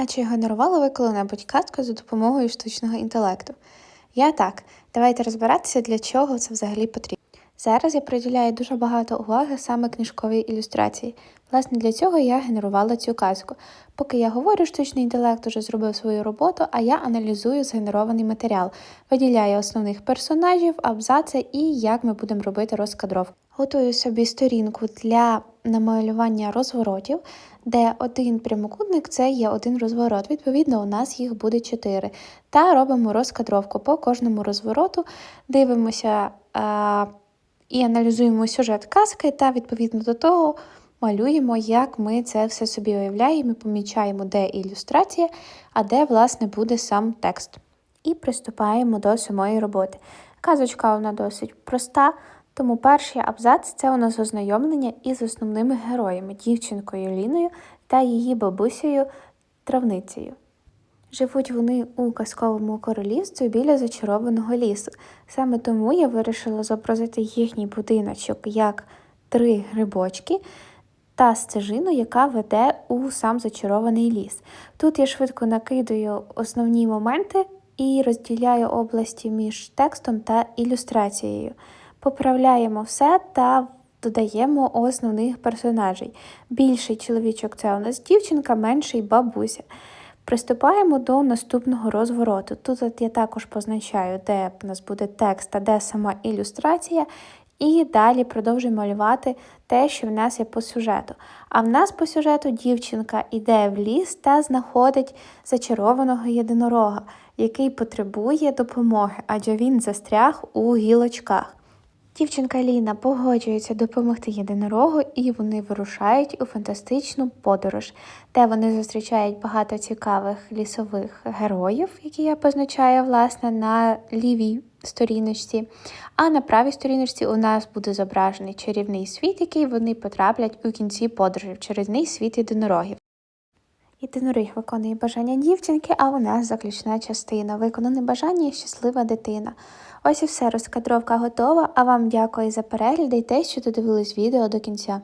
А чи генерували ви коли-небудь казку за допомогою штучного інтелекту? Я так. Давайте розбиратися, для чого це взагалі потрібно. Зараз я приділяю дуже багато уваги саме книжковій ілюстрації. Власне, для цього я генерувала цю казку. Поки я говорю, штучний інтелект уже зробив свою роботу, а я аналізую згенерований матеріал, виділяю основних персонажів, абзаци і як ми будемо робити розкадровку. Готую собі сторінку для намалювання розворотів, де один прямокутник це є один розворот. Відповідно, у нас їх буде чотири. Та робимо розкадровку по кожному розвороту, дивимося а, і аналізуємо сюжет казки, та відповідно до того малюємо, як ми це все собі уявляємо, помічаємо, де ілюстрація, а де, власне, буде сам текст. І приступаємо до самої роботи. Казочка вона досить проста. Тому перший абзац це у нас ознайомлення із основними героями дівчинкою Ліною та її бабусею травницею. Живуть вони у казковому королівстві біля зачарованого лісу. Саме тому я вирішила зобразити їхній будиночок як три грибочки та стежину, яка веде у сам зачарований ліс. Тут я швидко накидаю основні моменти і розділяю області між текстом та ілюстрацією. Поправляємо все та додаємо основних персонажей. Більший чоловічок це у нас дівчинка, менший бабуся. Приступаємо до наступного розвороту. Тут от я також позначаю, де в нас буде текст, а де сама ілюстрація. І далі продовжуємо малювати те, що в нас є по сюжету. А в нас по сюжету дівчинка йде в ліс та знаходить зачарованого єдинорога, який потребує допомоги, адже він застряг у гілочках. Дівчинка Ліна погоджується допомогти єдинорогу, і вони вирушають у фантастичну подорож, де вони зустрічають багато цікавих лісових героїв, які я позначаю власне на лівій сторіночці. А на правій сторіночці у нас буде зображений чарівний світ, який вони потраплять у кінці подорожі в чарівний світ єдинорогів. Єдиноріг виконує бажання дівчинки, а у нас заключна частина. Виконане бажання і щаслива дитина. Ось і все, розкадровка готова. А вам дякую за перегляд і те, що додивились відео до кінця.